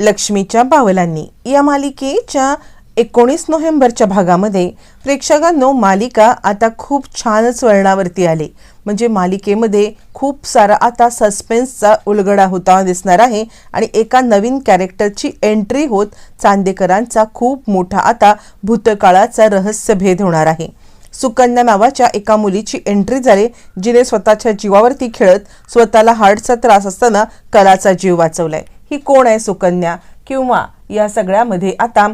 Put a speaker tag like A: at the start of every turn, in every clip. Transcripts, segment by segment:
A: लक्ष्मीच्या बावलांनी. या मालिकेच्या एकोणीस नोव्हेंबरच्या भागामध्ये प्रेक्षकांनो मालिका आता खूप छानच वळणावरती आली. म्हणजे मालिकेमध्ये खूप सारा आता सस्पेन्सचा उलगडा होता दिसणार आहे. आणि एका नवीन कॅरेक्टरची एंट्री होत चांदेकरांचा खूप मोठा आता भूतकाळाचा रहस्यभेद होणार आहे. सुकन्या नावाच्या एका मुलीची एंट्री झाली जिने स्वतःच्या जीवावरती खेळत स्वतःला हार्टचा त्रास असताना कलाचा जीव वाचवलाय. ही कोण आहे सुकन्या? किंवा या सगळ्यामध्ये आता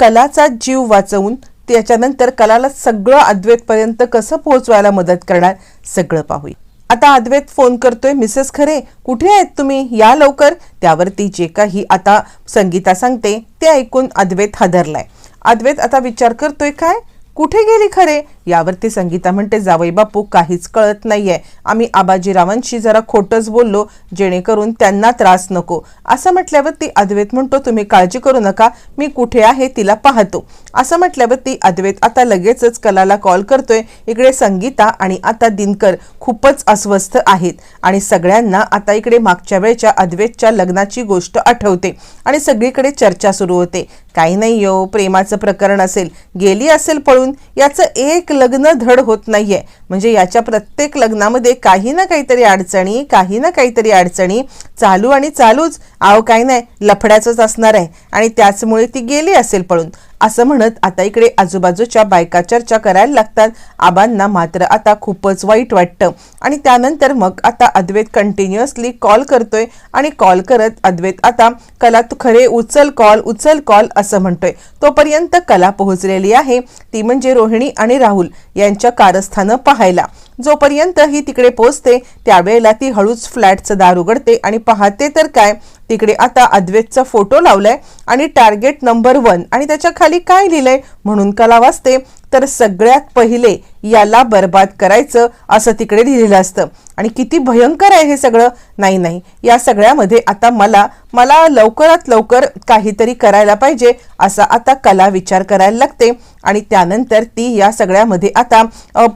A: कलाचा जीव वाचवून त्याच्यानंतर कलाला सगळं अद्वैतपर्यंत कसं पोहोचवायला मदत करणार सगळं पाहूया. आता अद्वैत फोन करतोय मिसेस खरे कुठे आहेत तुम्ही? या लवकर. त्यावरती जे काही आता संगीता सांगते ते ऐकून अद्वैत हादरलाय. अद्वैत आता विचार करतोय काय? कुठे गेली खरे? यावरती संगीता म्हणते जावई बापू काहीच कळत नाहीये. आम्ही आबाजीरावांशी जरा खोटंच बोललो जेणेकरून त्यांना त्रास नको. असं म्हटल्यावरती अद्वैत म्हणतो तुम्ही काळजी करू नका मी कुठे आहे तिला पाहतो. असं म्हटल्यावरती अद्वैत आता लगेचच कलाला कॉल करतोय इकडे संगीता आणि आता दिनकर खूपच अस्वस्थ आहेत. आणि सगळ्यांना आता इकडे मागच्या वेळच्या अद्वैतच्या लग्नाची गोष्ट आठवते आणि सगळीकडे चर्चा सुरू होते. काही नाही यो प्रेमाचं प्रकरण असेल गेली असेल पळून याचं एक लग्न धड होत नाहीये. म्हणजे याच्या प्रत्येक लग्नामध्ये काही ना काहीतरी अडचणी काही ना काहीतरी अडचणी चालू आणि चालूच. आव काही नाही लफड्याचंच असणार आहे. आणि त्याचमुळे ती गेली असेल पळून. असं म्हणत आता इकडे आजूबाजूच्या बायका चर्चा करायला लागतात. आबांना मात्र आता खूपच वाईट वाटतं. आणि त्यानंतर मग आता अद्वैत कंटिन्युअसली कॉल करतोय आणि कॉल करत अद्वैत आता कला तू खरे उचल कॉल उचल कॉल असं म्हणतोय. तोपर्यंत कला पोहोचलेली आहे. ती म्हणजे रोहिणी आणि राहुल यांच्या कारस्थानं पाहायला. जोपर्यंत ही तिकडे पोचते त्यावेळेला ती हळूच फ्लॅटचं दार उघडते आणि पाहते तर काय तिकडे आता अद्वैतचा फोटो लावलाय आणि टार्गेट नंबर वन आणि त्याच्याखाली काय लिहिलंय म्हणून कला वाचते. तर सगळ्यात पहिले याला बर्बाद करायचं असं तिकडे लिहिलेलं असतं. आणि किती भयंकर आहे हे सगळं? नाही नाही. या सगळ्यामध्ये आता मला मला लवकरात लवकर काहीतरी करायला पाहिजे असा आता कला विचार करायला लागते. आणि त्यानंतर ती या सगळ्यामध्ये आता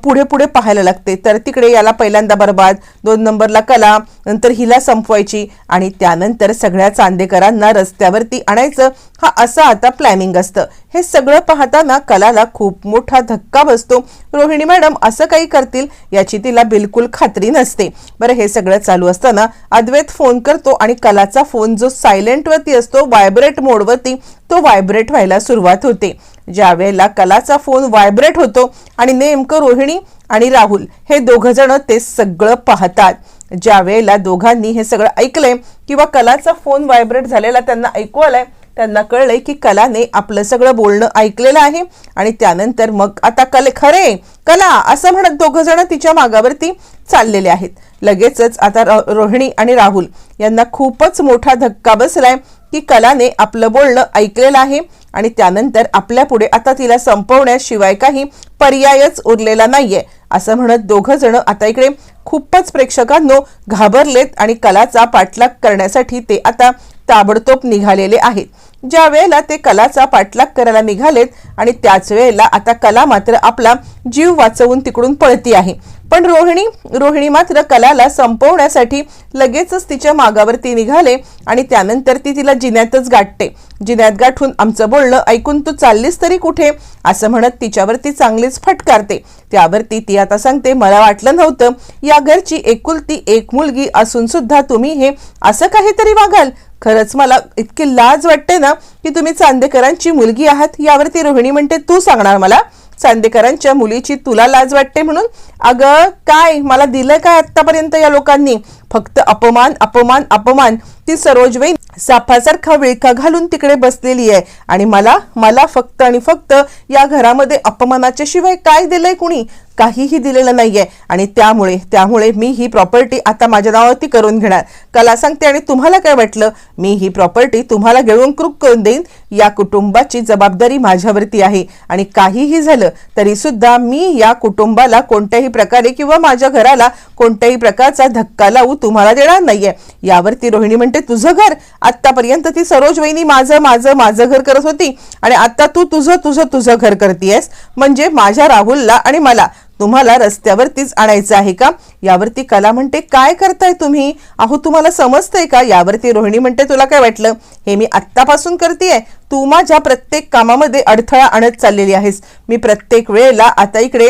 A: पुढे पुढे पाहायला लागते. तर तिकडे याला पहिल्यांदा बर्बाद दोन नंबरला कला नंतर हिला संपवायची आणि त्यानंतर सगळ्या चांदेकरांना रस्त्यावरती आणायचं. हा असं आता प्लॅनिंग असतं. हे सगळं पाहताना कलाला खूप मोठं मोठा धक्का बसतो. रोहिणी मॅडम असं काही करतील याची तिला बिलकुल खात्री नसते. बरं हे सगळं चालू असताना अद्वैत फोन करतो आणि कलाचा फोन जो सायलेंटवरती असतो व्हायब्रेट मोडवरती तो व्हायब्रेट व्हायला सुरुवात होते. ज्या वेळेला कलाचा फोन व्हायब्रेट होतो आणि नेमकं रोहिणी आणि राहुल हे दोघं जण ते सगळं पाहतात. ज्या वेळेला दोघांनी हे सगळं ऐकलंय किंवा कलाचा फोन व्हायब्रेट झालेला त्यांना ऐकू आलाय त्यांना कळलंय की कलाने आपलं सगळं बोलणं ऐकलेलं आहे आणि त्यानंतर मग आता कले खरे कला असं म्हणत दोघ जण तिच्या मागावरती चाललेले आहेत. लगेचच आता रो- रोहिणी आणि राहुल यांना खूपच मोठा धक्का बसलाय की कलाने आपलं बोलणं ऐकलेलं आहे आणि त्यानंतर आपल्या पुढे आता तिला संपवण्याशिवाय काही पर्यायच उरलेला नाहीये. असं म्हणत दोघं जण आता इकडे खूपच प्रेक्षकांनो घाबरलेत आणि कलाचा पाठलाग करण्यासाठी ते आता ताबडतोब निघालेले आहेत. ज्या वेळेला ते कलाचा पाठलाग करायला निघालेत आणि त्याच वेळेला आता कला मात्र आपला जीव वाचवून तिकडून पळती आहे. पण रोहिणी रोहिणी मात्र कलाला संपवण्यासाठी लगेचच तिच्या मागावरती निघाले आणि त्यानंतर ती तिला जिन्यातच गाठते. जिन्यात गाठून आमचं बोलणं ऐकून तू चाललीस तरी कुठे? असं म्हणत तिच्यावरती चांगलीच फटकारते. त्यावरती ती आता सांगते मला वाटलं नव्हतं या घरची एकुलती एक मुलगी असून सुद्धा तुम्ही हे असं काहीतरी वागाल. खरंच मला इतकी लाज वाटते ना की तुम्ही चांदेकरांची मुलगी आहात. यावरती रोहिणी म्हणते तू सांगणार मला? चांदेकरांच्या मुलीची तुला लाज वाटते म्हणून? अगं काय? मला दिलं काय आतापर्यंत या लोकांनी? फक्त अपमान अपमान अपमान. ती सरोजवेई सापासारखा विळखा घालून तिकडे बसलेली आहे. आणि मला मला फक्त आणि फक्त या घरामध्ये अपमानाच्या शिवाय काय दिलंय कुणी? काहीही दिलेलं नाहीये. आणि त्यामुळे त्यामुळे मी ही प्रॉपर्टी आता माझ्या नावावरती करून घेणार. कला सांगते आणि तुम्हाला काय वाटलं? मी ही प्रॉपर्टी तुम्हाला घेऊन क्रुक करून देईन. या कुटुंबाची जबाबदारी माझ्यावरती आहे. आणि काहीही झालं तरी सुद्धा मी या कुटुंबाला कोणत्याही प्रकारे किंवा माझ्या घराला कोणत्याही प्रकारचा धक्का लावू तुम्हाला देणार नाहीये. यावरती रोहिणी म्हणते तुझं घर आतापर्यंत ती सरोज वहिनी माझं माझं माझं घर करत होती आणि आता तू तुझं तुझं तुझं घर करतीयस. म्हणजे माझ्या राहुलला आणि मला तुम्हाला रस्त्यावरतीच आणायचं आहे का? यावरती कला म्हणते काय करताय तुम्ही? अहो तुम्हाला समजतंय का? यावरती रोहिणी म्हणते तुला काय वाटलं? हे मी आत्तापासून करतेय. तू माझ्या प्रत्येक कामामध्ये अडथळा आणत चाललेली आहेस. मी प्रत्येक वेळेला आता इकडे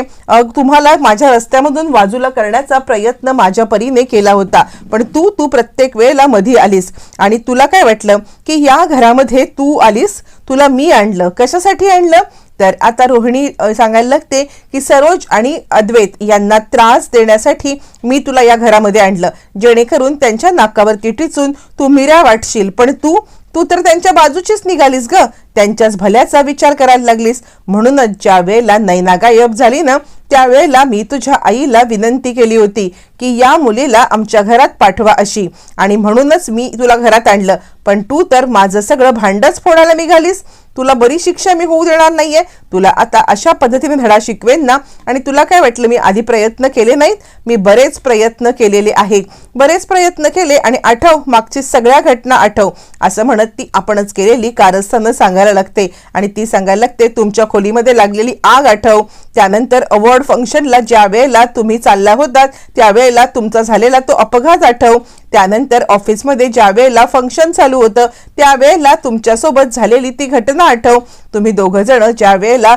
A: तुम्हाला माझ्या रस्त्यामधून बाजूला करण्याचा प्रयत्न माझ्या परीने केला होता. पण तू तू प्रत्येक वेळेला मधी आलीस. आणि तुला काय वाटलं? की या घरामध्ये तू आलीस? तुला मी आणलं. कशासाठी आणलं? तर आता रोहिणी सांगायला लागते की सरोज आणि अद्वैत यांना त्रास देण्यासाठी मी तुला या घरामध्ये आणलं. जेणेकरून त्यांच्या नाकावरती टिचून तू मिऱ्या वाटशील. पण तू तू तर त्यांच्या बाजूचीच निघालीस ग. त्यांच्याच भल्याचा विचार करायला लागलीस. म्हणूनच ज्या वेळेला नैना गायब झाली ना त्यावेळेला मी तुझ्या आईला विनंती केली होती की या मुलीला आमच्या घरात पाठवा अशी. आणि म्हणूनच मी तुला घरात आणलं. पण तू तर माझं सगळं भांडच फोडायला निघालीस. तुला बरी शिक्षा मी होऊ देणार नाहीये. तुला आता अशा पद्धतीने धडा शिकवेन ना. आणि तुला काय वाटलं मी आधी प्रयत्न केले नाहीत? मी बरेच प्रयत्न केलेले आहेत बरेच प्रयत्न केले आणि आठव मागची सगळ्या घटना आठव. असं म्हणत ती आपणच केलेली कारस्थानं सांगायला लागते. आणि ती सांगायला लागते तुमच्या खोलीमध्ये लागलेली आग आठव. त्यानंतर अवॉर्ड फंक्शनला ज्या वेळेला तुम्ही चालला होतात त्यावेळेला तुमचा झालेला तो अपघात आठव. त्यानंतर ऑफिसमध्ये ज्या वेळेला फंक्शन चालू होतं त्यावेळेला तुमच्यासोबत झालेली ती घटना आठव. तुम्ही दोघं जण ज्या वेळेला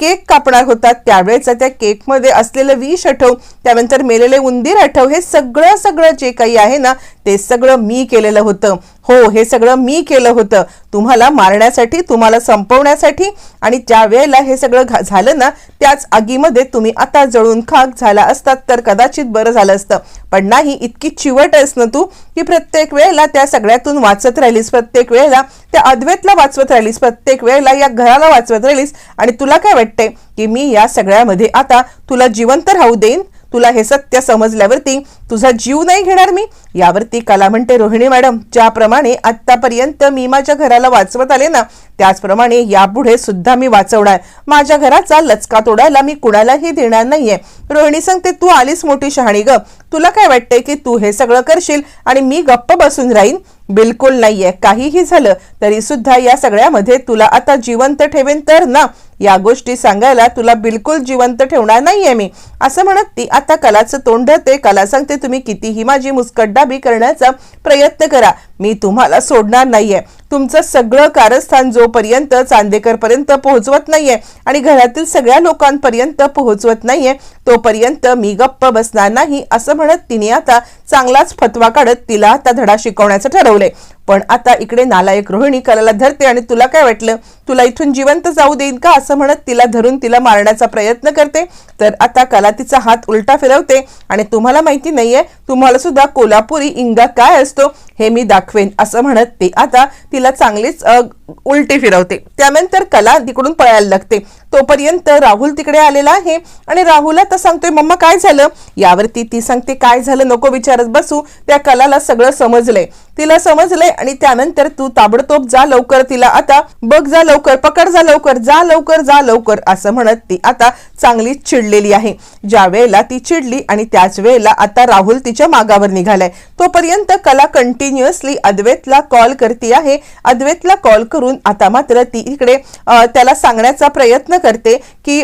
A: केक कापणार होतात त्यावेळेचा त्या केकमध्ये असलेलं विष आठव त्यानंतर मेलेले उंदीर आठव हे सगळं सगळं जे काही आहे ना ते सगळं मी केलेलं होतं. हो हे सगळं मी केलं होतं. तुम्हाला मारण्यासाठी तुम्हाला संपवण्यासाठी आणि ज्या वेळेला हे सगळं घा- झालं ना त्याच आगीमध्ये तुम्ही आता जळून खाक झाला असतात तर कदाचित बरं झालं असतं. पण नाही इतकी चिवट आहेस ना तू की प्रत्येक वेळेला त्या सगळ्यातून वाचत राहिलीस प्रत्येक वेळेला त्या अद्वैतला वाचवत राहिलीस प्रत्येक वेळेला या घराला वाचवत राहिलीस आणि तुला काय वाटते की मी या सगळ्यामध्ये आता तुला जिवंत राहू देईन? तुला हे सत्य समजल्यावरती तुझा जीव नाही घेणार मी? यावरती कला म्हणते रोहिणी मॅडम ज्याप्रमाणे आत्तापर्यंत मी माझ्या घराला वाचवत आले ना त्याचप्रमाणे यापुढे सुद्धा मी वाचवणार. माझ्या घराचा लचका तोडायला मी कुणालाही देणार नाहीये. रोहिणी सांगते तू आलीस मोठी शहाणी ग. तुला काय वाटतंय की तू हे सगळं करशील आणि मी गप्प बसून राहीन? बिलकुल नाहीये. काहीही झालं तरी सुद्धा या सगळ्यामध्ये तुला आता जिवंत ठेवेन तर ना. या गोष्टी सांगायला तुला बिलकुल जिवंत ठेवणार नाहीये मी. असं म्हणत ती आता कलाचं तोंड धरते. कला सांगते तुम्ही कितीही माझी मुस्कटदाबी करण्याचा प्रयत्न करा. मी तुम्हाला सोडणार नाहीये. तुमचं सगळं कारस्थान जोपर्यंत चांदेकरपर्यंत पोहोचवत नाहीये आणि घरातील सगळ्या लोकांपर्यंत पोहोचवत नाहीये तोपर्यंत मी गप्प बसणार नाही असं म्हणत तिने आता चांगलाच फतवा काढत तिला आता धडा शिकवण्याचं ठरवलंय. पण आता इकडे नालायक रोहिणी कलाला धरते आणि तुला काय वाटलं? तुला इथून जिवंत जाऊ देईन का? असं म्हणत तिला धरून तिला मारण्याचा प्रयत्न करते. तर आता कला तिचा हात उलटा फिरवते आणि तुम्हाला माहिती नाहीये तुम्हाला सुद्धा कोल्हापुरी इंगा काय असतो हे मी दाखवेन असं म्हणत ते आता तिला चांगलीच उलटी फिरवते. त्यानंतर कला तिकडून पळायला लागते. तोपर्यंत राहुल तिकडे आलेला आहे आणि राहुल आता सांगतोय मम्मा काय झालं? यावरती ती सांगते काय झालं? नको विचारत बसू. त्या कलाला सगळं समजलंय. तिला समजलंय आणि त्यानंतर तू ताबडतोब जा लवकर तिला आता बघ जा लवकर पकड जा लवकर जा लवकर जा लवकर असं म्हणत ती आता चांगली चिडलेली आहे. ज्या वेळेला ती चिडली आणि त्याच वेळेला आता राहुल तिच्या मागावर निघालाय. तोपर्यंत कला कंटिन्युअसली अद्वैतला कॉल करते आहे. अद्वैतला कॉल करून आता मात्र ती इकडे त्याला सांगण्याचा प्रयत्न करते की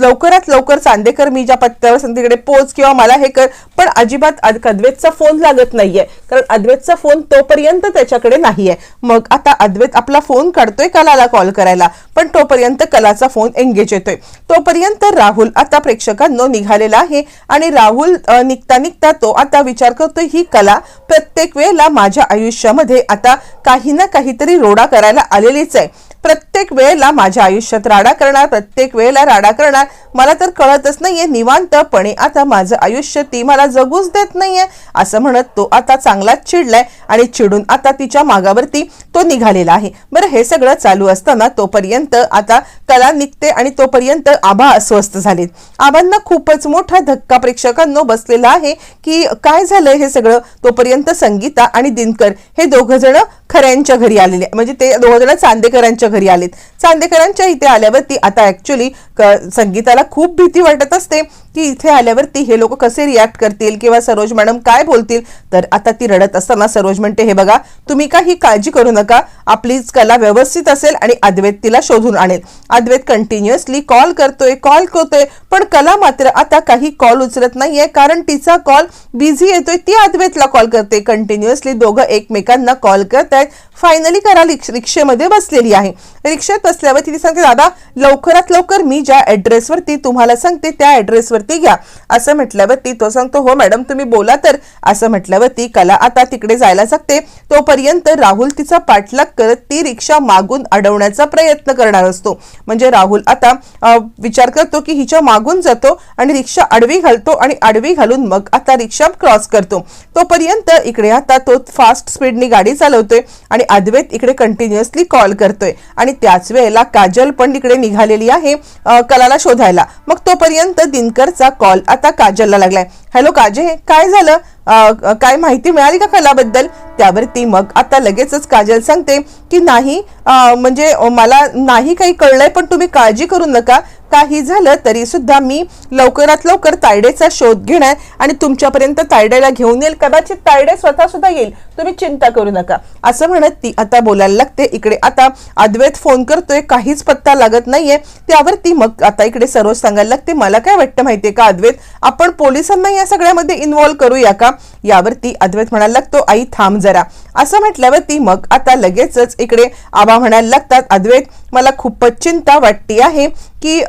A: लवकरात लवकर चांदेकर मी ज्या पत्त्यावर सांगते तिकडे पोच किंवा मला हे कर. पण अजिबात अद- अद्वैतचा फोन लागत नाहीये. कारण अद्वैतचा फोन तोपर्यंत त्याच्याकडे नाहीये. मग आता अद्वैत आपला फोन काढतोय कलाला कॉल करायला? पण तोपर्यंत कलाचा फोन एंगेज येतोय. तोपर्यंत राहुल आता प्रेक्षकांनो निघालेला आहे आणि राहुल निघता निघता तो आता विचार करतोय ही कला प्रत्येक वेळेला माझ्या आयुष्यामध्ये आता काही ना काहीतरी रोडा करायला आलेलीच आहे. प्रत्येक वेळेला माझ्या आयुष्यात राडा करणार प्रत्येक वेळेला राडा करणार. मला तर कळतच नाहीये निवांतपणे आता माझं आयुष्य ती मला जगूच देत नाहीये असं म्हणत तो आता चांगलाच चिडलाय आणि चिडून आता तिच्या मागावरती तो निघालेला आहे. बरं हे सगळं चालू असताना तोपर्यंत आता कला निघते आणि तोपर्यंत आभा अस्वस्थ झालेत. आबांना खूपच मोठा धक्का प्रेक्षकांनो बसलेला आहे की काय झालंय हे सगळं? तोपर्यंत संगीता आणि दिनकर हे दोघ जण खऱ्यांच्या घरी आलेले म्हणजे ते दोघ जण चांदेकरांच्या घरी आलेत. चांदेकरांच्या इथे आल्यावरती आता ऍक्च्युली संगीताला खूप भीती वाटत असते की इथे आल्यावरती हे लोक कसे रिॲक्ट करतील किंवा सरोज मॅडम काय बोलतील? तर आता ती रडत असताना सरोज म्हणते हे बघा तुम्ही काही काळजी करू नका. आपलीच कला व्यवस्थित असेल आणि अद्वैत तिला शोधून आणेल. अद्वैत कंटिन्युअसली कॉल करतोय कॉल करतोय पण कला मात्र आता काही कॉल उचलत नाहीये कारण तिचा कॉल बिझी येतोय ती अद्वैतला कॉल करते. कंटिन्युअसली दोघं एकमेकांना कॉल करत आहेत फायनली करा रिक्ष- रिक्षेमध्ये बसलेली आहे. रिक्षेत बसल्यावर तिने सांगते दादा लवकरात लवकर मी ज्या ऍड्रेसवरती तुम्हाला सांगते त्या ऍड्रेसवरती घ्या. असं म्हटल्यावरती तो सांगतो हो मॅडम तुम्ही बोला तर. असं म्हटल्यावरती कला आता तिकडे जायला सांगते. तोपर्यंत राहुल तिचा पाठलाग करत ती रिक्षा मागून अडवण्याचा प्रयत्न करणार असतो. म्हणजे राहुल आता विचार करतो की हिच्या मागून जातो आणि रिक्षा आडवी घालतो आणि आडवी घालून मग आता रिक्षा क्रॉस करतो. तोपर्यंत इकडे आता तो फास्ट स्पीडनी गाडी चालवतोय आणि अद्वैत इकडे कंटिन्युअसली कॉल करतोय. आणि त्याच वेळेला काजल पण इकडे निघालेली आहे कलाला शोधायला. मग तोपर्यंत दिनकरचा कॉल आता काजलला लागलाय. हॅलो काजे काय झालं? काय माहिती मिळाली का कलाबद्दल? त्यावर ती मग आता लगेचच काजल सांगते की नाही म्हणजे मला नाही काही कळलंय पण तुम्ही काळजी करू नका. काही झालं तरी सुद्धा मी लवकरात लवकर तायडेचा शोध घेणार आणि तुमच्यापर्यंत तायडेला घेऊन येईल. कदाचित तायडे स्वतः सुद्धा येईल. तुम्ही चिंता करू नका. असं म्हणत ती आता बोलायला लागते. इकडे आता अद्वैत फोन करतोय. काहीच पत्ता लागत नाहीये. त्यावरती मग आता इकडे सर्व सांगायला लागते. मला काय वाटतं माहितीये का अद्वैत? आपण पोलिसांना या सगळ्यामध्ये इन्व्हॉल्व करूया का? यावरती अद्वैत म्हणायला लागतो आई थांब जरा. असं म्हटल्यावरती मग आता लगेचच इकडे आबा म्हणायला लागतात अद्वैत मला खूपच चिंता वाटते आहे. की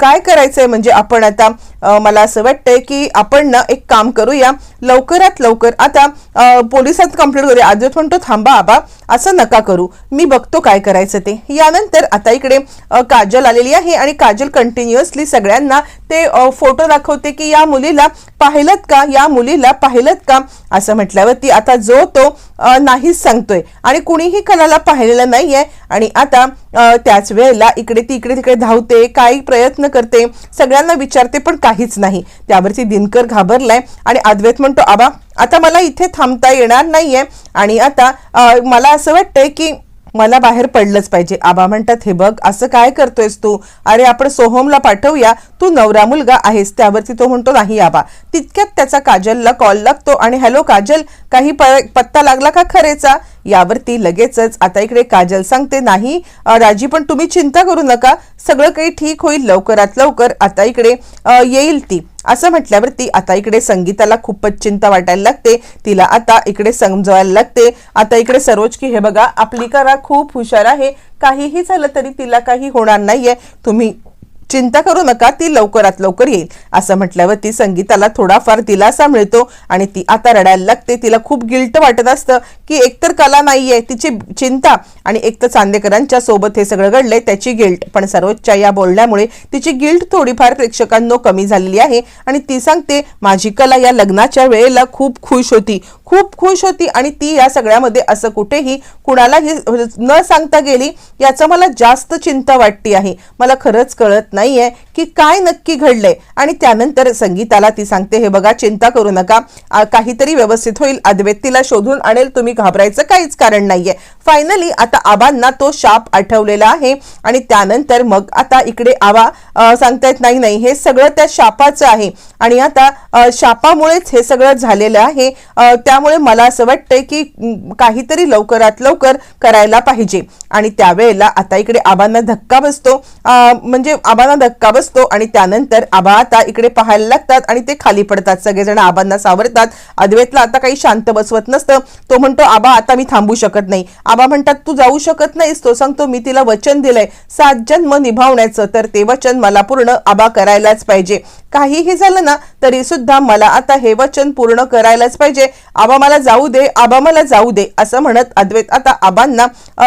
A: काय करायचं आहे म्हणजे आपण आता मला असं वाटतंय की आपण ना एक काम करूया. लवकरात लवकर आता पोलिसात कंप्लेंट करूया अद्वैत म्हणतो थांबा आबा असं नका करू. मी बघतो काय करायचं ते. यानंतर आता इकडे काजल आलेली आहे आणि काजल कंटिन्युअसली सगळ्यांना ते फोटो दाखवते की या मुलीला पाहिलं का? या मुलीला पाहिलं का? असं म्हटल्यावरती आता जो तो अं, नाहीच सांगतोय. आणि कुणीही कलाला पाहिलेलं नाहीये. आणि आता त्याच वेळेला इकडे ती इकडे तिकडे धावते काही प्रयत्न करते सगळ्यांना विचारते पण काहीच नाही. त्यावरती दिनकर घाबरलाय आणि अद्वैत म्हणतो आबा आता मला इथे थांबता येणार नाहीये आणि आता मला असं वाटतंय की मला बाहेर पडलंच पाहिजे. आबा म्हणतात हे बघ असं काय करतोयस तू? अरे आपण सोहमला पाठवूया. तू नवरा मुलगा आहेस. त्यावरती तो म्हणतो नाही आबा. तितक्यात त्याचा काजलला कॉल लागतो आणि हॅलो काजल काही प- पत्ता लागला का खरेचा? यावरती लगेचच आता इकडे काजल सांगते नाही राजी पण तुम्ही चिंता करू नका. सगळं काही ठीक होईल लवकरात लवकर. आता इकडे येईल ती. असं म्हटल्यावरती आता इकडे संगीताला खूपच चिंता वाटायला लागते. तिला आता इकडे समजवायला लागते. आता इकडे सरोज की हे बघा आपली करा खूप हुशार आहे. काहीही झालं तरी तिला काही होणार नाहीये. तुम्ही चिंता करू नका ती लवकरात लवकर येईल. असं म्हटल्यावर ती संगीताला थोडाफार दिलासा मिळतो आणि ती आता रडायला लागते. तिला खूप गिल्ट वाटत असतं की एकतर कला नाहीये तिची चिंता आणि एक तर चांदेकरांच्या सोबत हे सगळं घडलंय त्याची गिल्ट. पण सर्वोच्च या बोलण्यामुळे तिची गिल्ट थोडीफार प्रेक्षकांनो कमी झालेली आहे आणि ती सांगते माझी कला या लग्नाच्या वेळेला खूप खुश होती. खूप खुश होती आणि ती या सगळ्यामध्ये असं कुठेही कुणालाही न सांगता गेली याचं मला जास्त चिंता वाटते आहे. मला खरंच कळत नाही. नाहीये की काय नक्की घडलंय. आणि त्यानंतर संगीताला ती सांगते हे बघा चिंता करू नका. काहीतरी व्यवस्थित होईल. अद्वैत तिला शोधून आणेल तुम्ही. घाबरायचं काहीच कारण नाहीये. फायनली आता आबांना तो शाप आठवलेला आहे. आणि त्यानंतर मग आता इकडे आबा सांगतायत नाही नाही हे सगळं त्या शापाचं आहे. आणि आता शापामुळेच हे सगळं झालेलं आहे. त्यामुळे मला असं वाटतंय की काहीतरी लवकरात लवकर करायला पाहिजे. आणि त्यावेळेला आता इकडे आबांना धक्का बसतो. म्हणजे आबांना धक्का बसतो आणि त्यानंतर आबा आता इकडे पाहायला लागतात आणि ते खाली पडतात. सगळेजण आबांना सावरतात. अद्वैतला आता काही शांत बसवत नसतं. तो म्हणतो आबा आता मी थांबू शकत नाही. आबा म्हणतात तू जाऊ शकत नाहीस. तो सांगतो मी तिला वचन दिलंय. सात जन्म निभावण्याचं. तर ते वचन मला पूर्ण आबा करायलाच पाहिजे. काहीही झालं ना तरी सुद्धा मला आता हे वचन पूर्ण करायलाच पाहिजे. आबा मला जाऊ दे. आबा मला जाऊ दे. असं म्हणत अद्वैत आता आबांना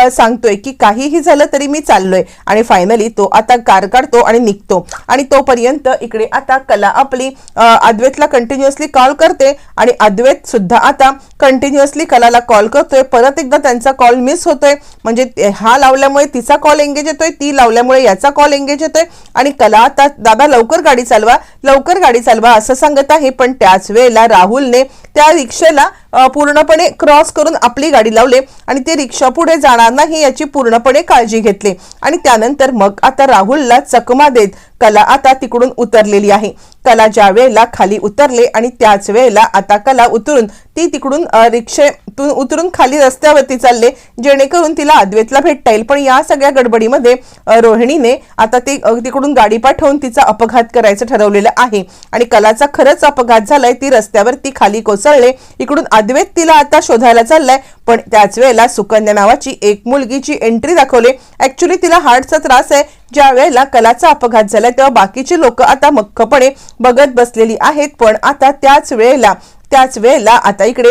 A: सांगतोय की काहीही झालं तरी मी चाललोय. आणि फायनली तो आता कार काढतो आणि निघतो. आणि तोपर्यंत इकडे आता कला आपली अ, अद्वैतला कंटिन्युअसली कॉल करते आणि अद्वैत सुद्धा आता कंटिन्युअसली कलाला कॉल करतोय. परत एकदा त्यांचा कॉल मिस होतोय. म्हणजे हा लावल्यामुळे तिचा कॉल एंगेज येतोय ती लावल्यामुळे याचा कॉल एंगेज येतोय. आणि कला आता दादा लवकर गाडी चालवा लवकर गाडी चालवा असं सांगत आहे. पण त्याच वेळेला राहुलने त्या रिक्षेला पूर्णपणे क्रॉस करून आपली गाडी लावले आणि ते रिक्षा पुढे जाणार नाही याची पूर्णपणे काळजी घेतली. आणि त्यानंतर मग आता राहुलला चकमा देत कला आता तिकडून उतरलेली आहे. कला ज्या वेळेला खाली उतरले आणि त्याच वेळेला आता कला उतरून ती तिकडून रिक्षेतून उतरून खाली रस्त्यावरती चालले जेणेकरून तिला अद्वैतला भेटता येईल. पण या सगळ्या गडबडीमध्ये रोहिणीने आता ते तिकडून गाडी पाठवून तिचा अपघात करायचं ठरवलेलं आहे. आणि कलाचा खरंच अपघात झालाय ती रस्त्यावरती खाली कोसळले. इकडून अद्वैत तिला आता शोधायला चाललाय पण त्याच वेळेला सुकन्या नावाची एक मुलगीची एंट्री दाखवले. ऍक्च्युली तिला हार्टचा त्रास आहे ज्या वेळेला कलाचा अपघात झाला तेव्हा बाकीची लोक आता मख्खपणे बघत बसलेली आहेत पण आता त्याच वेळेला त्याच वेळेला आता इकडे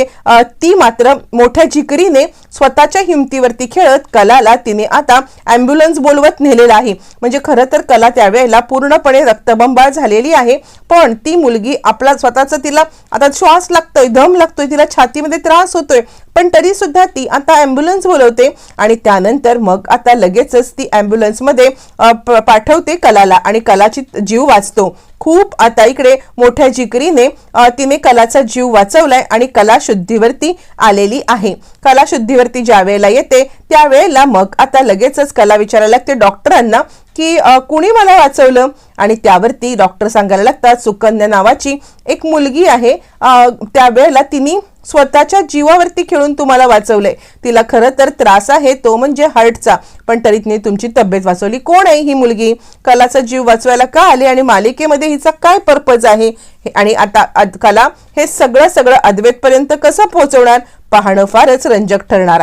A: ती मात्र मोठ्या जिकरीने स्वतःच्या हिमतीवरती खेळत कलाला तिने आता अँब्युलन्स बोलवत नेलेला आहे. म्हणजे खरं तर कला त्यावेळेला पूर्णपणे रक्तबंबाळ झालेली आहे. पण ती मुलगी आपला स्वतःचा तिला आता श्वास लागतोय दम लागतोय तिला छातीमध्ये त्रास होतोय. पण तरी सुद्धा ती आता अँब्युलन्स बोलवते आणि त्यानंतर मग आता लगेचच ती अँब्युलन्समध्ये प- पाठवते कलाला आणि कलाची जीव वाचतो. खूप आता इकडे मोठ्या जिकरीने तिने कलाचा जीव वाचवलाय आणि कला शुद्धीवरती आलेली आहे. कला शुद्धीवरती ज्या वेळेला येते त्यावेळेला मग आता लगेचच कला विचारायला लागते. डॉक्टरांना की कुणी मला वाचवलं? आणि त्यावरती डॉक्टर सांगायला लागतात सुकन्या नावाची एक मुलगी आहे. त्यावेळेला तिने स्वतःच्या जीवावरती खेळून तुम्हाला वाचवलंय. तिला खरं तर त्रास आहे तो म्हणजे हार्टचा. पण तरी तिने तुमची तब्येत वाचवली. कोण आहे ही मुलगी? कलाचा जीव वाचवायला का आली आणि मालिकेमध्ये हिचा काय पर्पज आहे? हे- आणि आता कला हे सगळं सगळं अद्वैतपर्यंत कसं पोहोचवणार? पाहणं फारच रंजक ठरणार